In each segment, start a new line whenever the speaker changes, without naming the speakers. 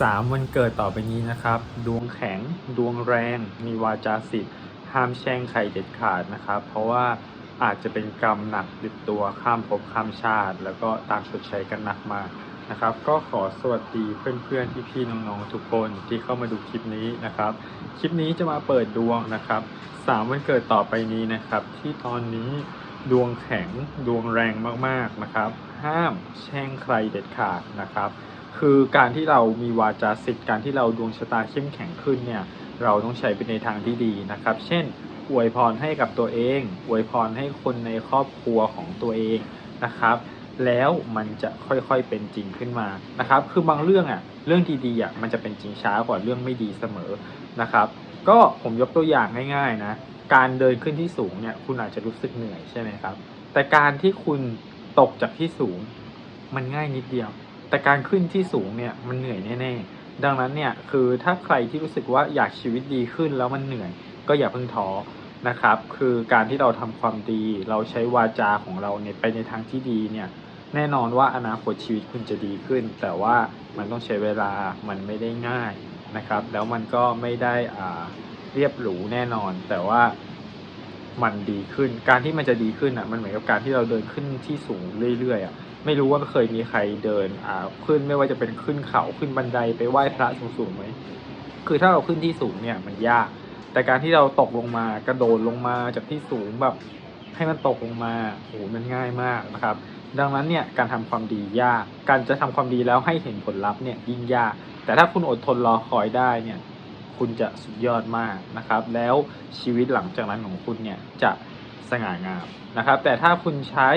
สามวันเกิดต่อไปนี้นะครับ ดวงแข็ง ดวงแรง มีวาจาสิทธิ์ห้ามแช่งใครเด็ดขาดนะครับ เพราะว่าอาจจะเป็นกรรมหนักติดตัวข้ามภพข้ามชาติ แล้วก็ตามชดใช้กันหนักมากนะครับ ก็ขอสวัสดีเพื่อนๆพี่ๆน้องๆทุกคนที่เข้ามาดูคลิปนี้นะครับ คลิปนี้จะมาเปิดดวงนะครับสามวันเกิดต่อไปนี้นะครับ ที่ตอนนี้ดวงแข็งดวงแรงมากๆนะครับ ห้ามแช่งใครเด็ดขาดนะครับ คือการที่เรามีวาจาสิทธิ์การที่เราดวงชะตาเข้มแข็งขึ้นเนี่ยเราต้องใช้เป็นในทางที่ดีนะครับ เช่น อวยพรให้กับตัวเองอวยพรให้คนในครอบครัวของตัวเองนะครับ แล้วมันจะค่อยๆเป็นจริงขึ้นมานะครับ คือบางเรื่องอะเรื่องดีๆอะมันจะเป็นจริงช้ากว่าเรื่องไม่ดีเสมอนะครับ ก็ผมยกตัวอย่างง่ายๆนะการเดินขึ้นที่สูงเนี่ยคุณอาจจะรู้สึกเหนื่อยใช่ไหมครับ แต่การที่คุณตกจากที่สูง มันง่ายนิดเดียว แต่การขึ้นที่สูงเนี่ยมันเหนื่อยแน่ๆ ดังนั้นเนี่ยคือถ้าใครที่รู้สึกว่าอยากชีวิตดีขึ้นแล้วมันเหนื่อย ก็อย่าเพิ่งท้อนะครับ คือการที่เราทำความดี เราใช้วาจาของเราเนี่ยไปในทางที่ดีเนี่ยแน่นอนว่าอนาคตชีวิตคุณจะดีขึ้น แต่ว่ามันต้องใช้เวลามันไม่ได้ง่ายนะครับ แล้วมันก็ไม่ได้อ่าเรียบหรูแน่นอน แต่ว่ามันดีขึ้น การที่มันจะดีขึ้นอะมันเหมือนกับการที่เราเดินขึ้นที่สูงเรื่อยๆอะ ไม่รู้ว่าเคยมีใครเดินอ่าขึ้นไม่ว่าจะเป็นขึ้นเขาขึ้นบันไดไปไหว้พระสูงๆไหมคือถ้าเราขึ้นที่สูงเนี่ยมันยาก แต่การที่เราตกลงมากระโดดลงมาจากที่สูงแบบให้มันตกลงมาโอ้โหมันง่ายมากนะครับ ดังนั้นเนี่ยการทำความดียาก การจะทำความดีแล้วให้เห็นผลลัพธ์เนี่ยยิ่งยาก แต่ถ้าคุณอดทนรอคอยได้เนี่ยคุณจะสุดยอดมากนะครับ แล้วชีวิตหลังจากนั้นของคุณเนี่ยจะสง่างามนะครับ แต่ถ้าคุณใช้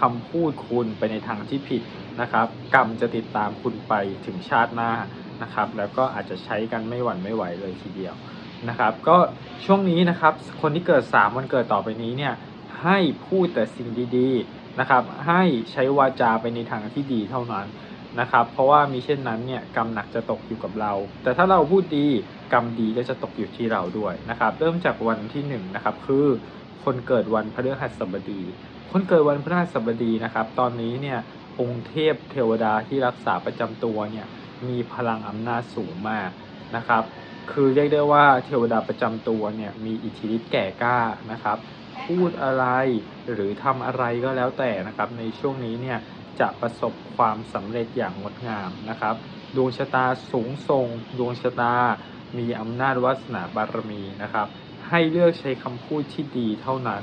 คำพูดคุณไปในทางที่ผิดนะครับ กรรมจะติดตามคุณไปถึงชาติหน้านะครับ แล้วก็อาจจะใช้กันไม่หวั่นไม่ไหวเลยทีเดียวนะครับ ก็ช่วงนี้นะครับคนที่เกิด 3 วันเกิดต่อไปนี้เนี่ยให้พูดแต่สิ่งดีๆนะครับ ให้ใช้วาจาไปในทางที่ดีเท่านั้นนะครับ เพราะว่ามีเช่นนั้นเนี่ยกรรมหนักจะตกอยู่กับเรา แต่ถ้าเราพูดดีกรรมดีก็จะตกอยู่ที่เราด้วยนะครับ เริ่มจากวันที่1นงนะครับคือคนเกิดวันพฤหัสบดี คนเกิดวันพฤหัสบดีนะครับ ตอนนี้เนี่ยองค์เทพเทวดาที่รักษาประจำตัวเนี่ยมีพลังอำนาจสูงมากนะครับ คือเรียกได้ว่าเทวดาประจำตัวเนี่ยมีอิทธิฤทธิ์แก่กล้านะครับ พูดอะไรหรือทำอะไรก็แล้วแต่นะครับ ในช่วงนี้เนี่ยจะประสบความสำเร็จอย่างงดงามนะครับ ดวงชะตาสูงส่ง ดวงชะตามีอำนาจวาสนาบารมีนะครับ ให้เลือกใช้คำพูดที่ดีเท่านั้น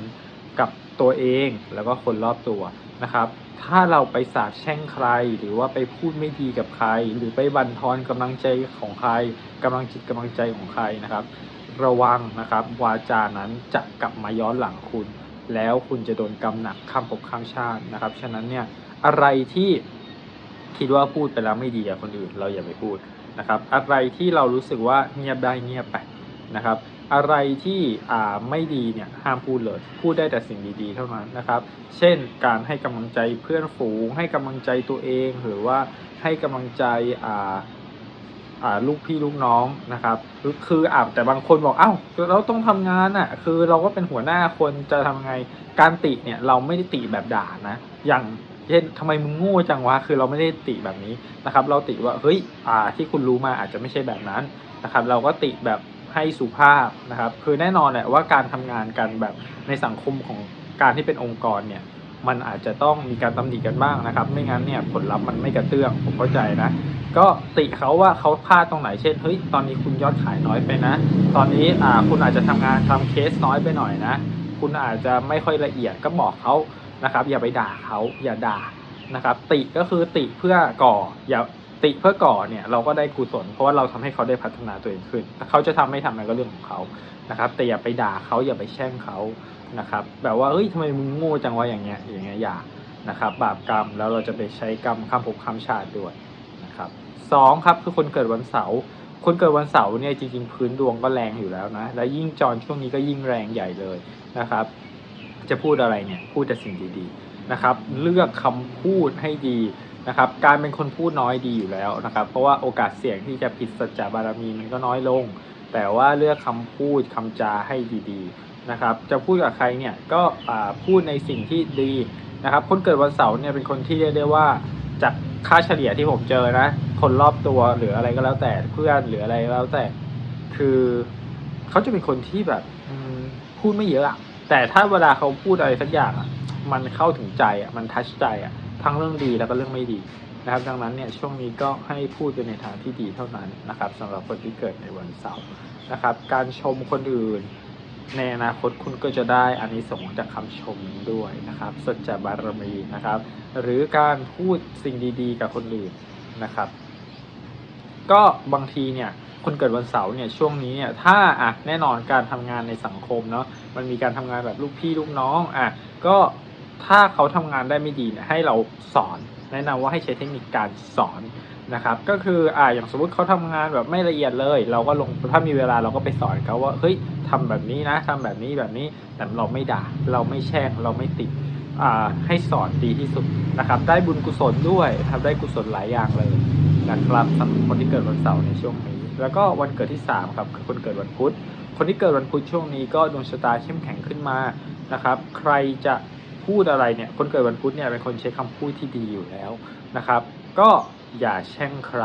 กับตัวเองแล้วก็คนรอบตัวนะครับ ถ้าเราไปสาบแช่งใคร หรือว่าไปพูดไม่ดีกับใคร หรือไปบั่นทอนกำลังใจของใครกำลังจิตกำลังใจของใครนะครับ ระวังนะครับ วาจานั้นจะกลับมาย้อนหลังคุณ แล้วคุณจะโดนกำหนักข้ามภพข้ามชาตินะครับฉะนั้นเนี่ยอะไรที่คิดว่าพูดไปแล้วไม่ดีกับคนอื่น เราอย่าไปพูดนะครับ อะไรที่เรารู้สึกว่าเงียบได้เงียบไปนะครับ อะไรที่อ่าไม่ดีเนี่ยห้ามพูดเลยพูดได้แต่สิ่งดีๆ เท่านั้นนะครับ เช่นการให้กำลังใจเพื่อนฝูง ให้กำลังใจตัวเอง หรือว่าให้กำลังใจอ่าอ่าลูกพี่ลูกน้องนะครับ คืออ่าแต่บางคนบอกเอ้าเราต้องทำงานอะคือเราก็เป็นหัวหน้าคนจะทำไงการติเนี่ยเราไม่ได้ติแบบด่านะ อย่างเช่นทำไมมึงโง่จังวะคือเราไม่ได้ติแบบนี้นะครับ เราติว่าเฮ้ยอ่าที่คุณรู้มาอาจจะไม่ใช่แบบนั้นนะครับ เราก็ติแบบ ให้สุภาพนะครับ คือแน่นอนแหละว่าการทำงานกันแบบในสังคมของการที่เป็นองค์กรเนี่ยมันอาจจะต้องมีการตำหนิกันบ้างนะครับ ไม่งั้นเนี่ยผลลัพธ์มันไม่กระเตื้องผมเข้าใจนะ ก็ติเขาว่าเขาพลาดตรงไหนเช่นเฮ้ยตอนนี้คุณยอดขายน้อยไปนะ ตอนนี้อ่าคุณอาจจะทำงานทำเคสน้อยไปหน่อยนะ คุณอาจจะไม่ค่อยละเอียดก็บอกเขานะครับ อย่าไปด่าเขาอย่าด่านะครับ ติก็คือติเพื่อก่ออย่า ติเพื่อก่อเนี่ยเราก็ได้กุศลเพราะว่าเราทำให้เขาได้พัฒนาตัวเองขึ้นเขาจะทำไม่ทำมันก็เรื่องของเขานะครับ แต่อย่าไปด่าเขาอย่าไปแช่งเขานะครับ แบบว่าเฮ้ยทำไมมึงโง่จังวะอย่างเงี้ยอย่างเงี้ยอย่านะครับ บาปกรรมแล้วเราจะไปใช้กรรมข้ามภพข้ามชาติด้วยนะครับสองครับคือคนเกิดวันเสาร์คนเกิดวันเสาร์เนี่ยจริงๆ พื้นดวงก็แรงอยู่แล้วนะ และยิ่งจรช่วงนี้ก็ยิ่งแรงใหญ่เลยนะครับ จะพูดอะไรเนี่ยพูดแต่สิ่งดีๆนะครับ เลือกคำพูดให้ดี นะครับ การเป็นคนพูดน้อยดีอยู่แล้วนะครับ เพราะว่าโอกาสเสี่ยงที่จะผิดสัจจะบารมีมันก็น้อยลง แต่ว่าเลือกคำพูดคำจาให้ดีๆนะครับ จะพูดกับใครเนี่ยก็พูดในสิ่งที่ดีนะครับ คนเกิดวันเสาร์เนี่ยเป็นคนที่เรียกได้ว่าจะค่าเฉลี่ยที่ผมเจอนะ คนรอบตัวหรืออะไรก็แล้วแต่เพื่อนหรืออะไรก็แล้วแต่ คือเขาจะเป็นคนที่แบบพูดไม่เยอะอะแต่ถ้าเวลาเขาพูดอะไรสักอย่างอะมันเข้าถึงใจอะมันทัชใจอะ ทั้งเรื่องดีแล้วก็เรื่องไม่ดีนะครับ ดังนั้นเนี่ยช่วงนี้ก็ให้พูดไปในทางที่ดีเท่านั้นนะครับสำหรับคนที่เกิดในวันเสาร์นะครับ การชมคนอื่นในอนาคตคุณก็จะได้อานิสงส์จากคำชมด้วยนะครับสัจจะบารมีนะครับ หรือการพูดสิ่งดีๆ กับคนอื่นนะครับ ก็บางทีเนี่ยคนเกิดวันเสาร์เนี่ยช่วงนี้เนี่ยถ้าอะแน่นอนการทำงานในสังคมเนาะมันมีการทำงานแบบลูกพี่ลูกน้องอะก็ ถ้าเขาทำงานได้ไม่ดีเนี่ยให้เราสอน แนะนำว่าให้ใช้เทคนิคการสอนนะครับ ก็คืออ่าอย่างสมมติเขาทำงานแบบไม่ละเอียดเลย เราก็ลงถ้ามีเวลาเราก็ไปสอนเขาว่าเฮ้ยทำแบบนี้นะทำแบบนี้แบบนี้แต่เราไม่ด่า เราไม่แช่งเราไม่ติดอ่าให้สอนดีที่สุดนะครับ ได้บุญกุศลด้วยทำได้กุศลหลายอย่างเลยนะครับสำหรับคนที่เกิดวันเสาร์ในช่วงนี้ แล้วก็วันเกิดที่ 3 ครับคือคนเกิดวันพุธคนที่เกิดวันพุธช่วงนี้ก็ดวงชะตาเข้มแข็งขึ้นมานะครับ ใครจะ พูดอะไรเนี่ยคนเกิดวันพุธเนี่ยเป็นคนใช้คำพูดที่ดีอยู่แล้วนะครับ ก็อย่าแช่งใคร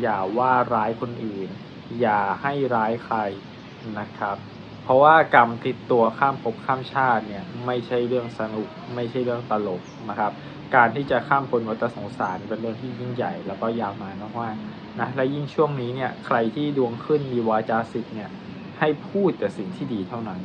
อย่าว่าร้ายคนอื่น อย่าให้ร้ายใครนะครับ เพราะว่ากรรมติดตัวข้ามภพข้ามชาติเนี่ยไม่ใช่เรื่องสนุกไม่ใช่เรื่องตลกนะครับ การที่จะข้ามพ้นวัฏสงสารเป็นเรื่องที่ยิ่งใหญ่แล้วก็ยาวนานมากๆนะและยิ่งช่วงนี้เนี่ยใครที่ดวงขึ้นมีวาจาสิทธิ์เนี่ยให้พูดแต่สิ่งที่ดีเท่านั้น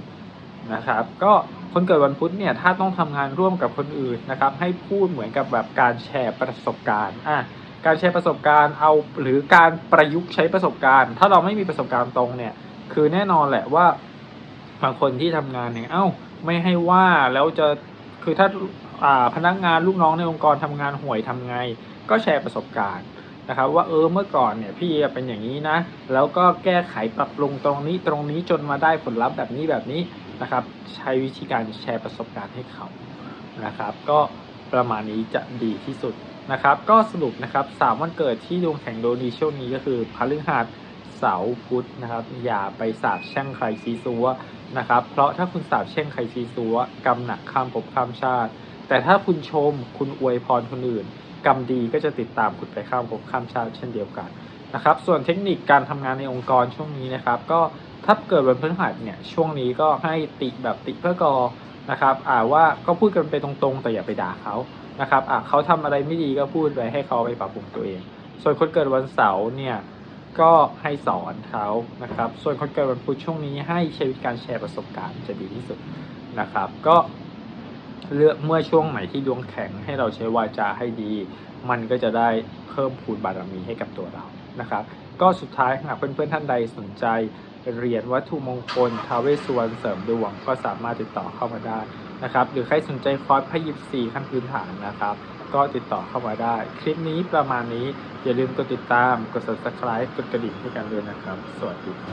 นะครับก็คนเกิดวันพุธเนี่ยถ้าต้องทำงานร่วมกับคนอื่นนะครับให้พูดเหมือนกับแบบการแชร์ประสบการณ์อะการแชร์ประสบการณ์เอาหรือการประยุกต์ใช้ประสบการณ์ ถ้าเราไม่มีประสบการณ์ตรงเนี่ยคือแน่นอนแหละว่าบางคนที่ทำงานเนี่ยเอ้าไม่ให้ว่าแล้วจะคือถ้าอ่าพนักงานลูกน้องในองค์กรทำงานห่วยทำไง ก็แชร์ประสบการณ์นะครับว่าเออเมื่อก่อนเนี่ยพี่เป็นอย่างนี้นะ แล้วก็แก้ไขปรับปรุงตรงนี้ตรงนี้จนมาได้ผลลัพธ์แบบนี้แบบนี้ นะครับ ใช้วิธีการแชร์ประสบการณ์ให้เขานะครับ ก็ประมาณนี้จะดีที่สุดนะครับ ก็สรุปนะครับสามวันเกิดที่ดวงแข่งโดนีช่วงนี้ก็คือพฤหัสเสาร์พุธนะครับ อย่าไปสาบแช่งใครซีซัวนะครับ เพราะถ้าคุณสาบแช่งใครซีซัวกรรมหนักข้ามภพข้ามชาติ แต่ถ้าคุณชมคุณอวยพรคนอื่นกรรมดีก็จะติดตามคุณไปข้ามภพข้ามชาติเช่นเดียวกันนะครับ ส่วนเทคนิคการทำงานในองค์กรช่วงนี้นะครับ ก็ ถ้าเกิดวันพฤหัสเนี่ยช่วงนี้ก็ให้ติแบบติเพื่อกอนะครับอ่าว่าก็พูดกันไปตรงๆ แต่อย่าไปด่าเขานะครับอ่าเขาทำอะไรไม่ดีก็พูดไปให้เขาไปปรับปรุงตัวเอง ส่วนคนเกิดวันเสาร์เนี่ยก็ให้สอนเขานะครับ ส่วนคนเกิดวันพุธช่วงนี้ให้ใช้วิธีการแชร์ประสบการณ์จะดีที่สุดนะครับ ก็เลือกเมื่อช่วงไหนที่ดวงแข็งให้เราใช้วาจาให้ดี มันก็จะได้เพิ่มพูนบารมีให้กับตัวเรานะครับ ก็สุดท้ายหากเพื่อนๆท่านใดสนใจ เหรียญวัตถุมงคลทาวเวสสวรรณเสริมดวง ก็สามารถติดต่อเข้ามาได้นะครับ หรือใครสนใจคอร์สพยิบสี่ขั้นพื้นฐานนะครับ ก็ติดต่อเข้ามาได้ คลิปนี้ประมาณนี้อย่าลืมกดติดตาม กด subscribe กดกระดิ่งให้กันด้วยนะครับ สวัสดี